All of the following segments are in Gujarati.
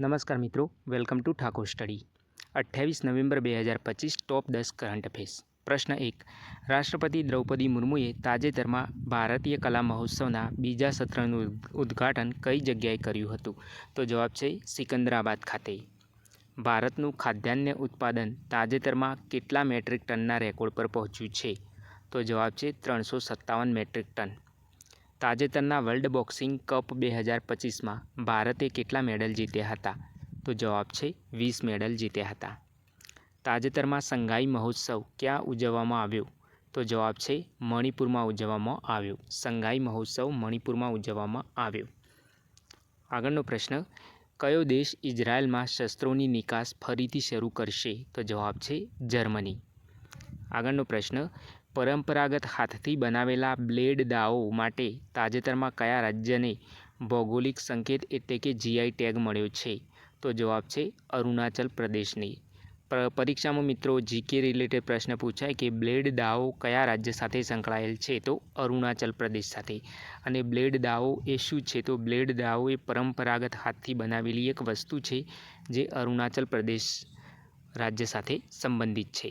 નમસ્કાર મિત્રો, વેલકમ ટુ ઠાકોર સ્ટડી. અઠ્ઠાવીસ નવેમ્બર બે હજાર પચીસ, ટોપ દસ કરંટ અફેર્સ. પ્રશ્ન એક. રાષ્ટ્રપતિ દ્રૌપદી મુર્મુએ તાજેતરમાં ભારતીય કલા મહોત્સવના બીજા સત્રનું ઉદ્- ઉદ્ઘાટન કઈ જગ્યાએ કર્યું હતું? તો જવાબ છે સિકંદરાબાદ ખાતે. ભારતનું ખાદ્યાન્ન ઉત્પાદન તાજેતરમાં કેટલા મેટ્રિક ટનના રેકોર્ડ પર પહોંચ્યું છે? તો જવાબ છે ત્રણસો સત્તાવન મેટ્રિક ટન. તાજેતરના વર્લ્ડ બોક્સિંગ કપ બે હજાર પચીસમાં ભારતે કેટલા મેડલ જીત્યા હતા? તો જવાબ છે, વીસ મેડલ જીત્યા હતા. તાજેતરમાં સંઘાઈ મહોત્સવ ક્યાં ઉજવવામાં આવ્યો? તો જવાબ છે, મણિપુરમાં ઉજવવામાં આવ્યો. સંઘાઈ મહોત્સવ મણિપુરમાં ઉજવવામાં આવ્યો. આગળનો પ્રશ્ન, કયો દેશ ઇઝરાયલમાં શસ્ત્રોની નિકાસ ફરીથી શરૂ કરશે? તો જવાબ છે, જર્મની. આગળનો પ્રશ્ન પરંપરાગત હાથથી બનાવેલા બ્લેડ દાવો માટે તાજેતરમાં કયા રાજ્યને ભૌગોલિક સંકેત એટલે કે જીઆઈ ટેગ મળ્યો છે? તો જવાબ છે અરુણાચલ પ્રદેશને. પરીક્ષામાં મિત્રો જીકે રિલેટેડ પ્રશ્ન પૂછાય કે બ્લેડ દાવો કયા રાજ્ય સાથે સંકળાયેલ છે? તો અરુણાચલ પ્રદેશ સાથે. અને બ્લેડ દાવો એ શું છે? તો બ્લેડ દાવો એ પરંપરાગત હાથથી બનાવેલી એક વસ્તુ છે જે અરુણાચલ પ્રદેશ રાજ્ય સાથે સંબંધિત છે.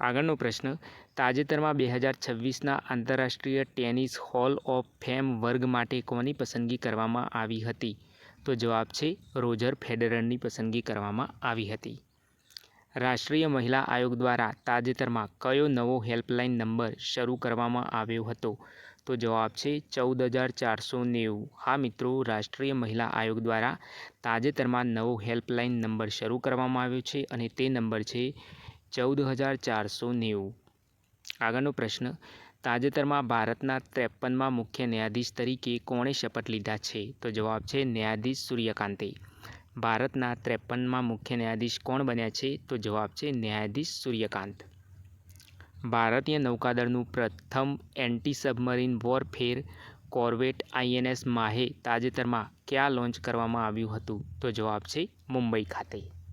આગળનો પ્રશ્ન, તાજેતરમાં બે હજાર છવ્વીસના આંતરરાષ્ટ્રીય ટેનિસ હોલ ઓફ ફેમ વર્ગ માટે કોની પસંદગી કરવામાં આવી હતી? તો જવાબ છે, રોજર ફેડરરની પસંદગી કરવામાં આવી હતી. રાષ્ટ્રીય મહિલા આયોગ દ્વારા તાજેતરમાં કયો નવો હેલ્પલાઇન નંબર શરૂ કરવામાં આવ્યો હતો? તો જવાબ છે, ચૌદ હજાર ચારસો નેવું. હા મિત્રો, રાષ્ટ્રીય મહિલા આયોગ દ્વારા તાજેતરમાં નવો હેલ્પલાઇન નંબર શરૂ કરવામાં આવ્યો છે અને તે નંબર છે ચૌદ હજાર ચારસો નેવું. આગળનો પ્રશ્ન, તાજેતરમાં ભારતના ત્રેપનમાં મુખ્ય ન્યાયાધીશ તરીકે કોણે શપથ લીધા છે? તો જવાબ છે ન્યાયાધીશ સૂર્યકાંતે. ભારતના ત્રેપનમાં મુખ્ય ન્યાયાધીશ કોણ બન્યા છે? તો જવાબ છે ન્યાયાધીશ સૂર્યકાંત. ભારતીય નૌકાદળનું પ્રથમ anti submarine warfare corvette INS Mahe તાજેતરમાં ક્યાં લોન્ચ કરવામાં આવ્યું હતું? તો જવાબ છે મુંબઈ ખાતે.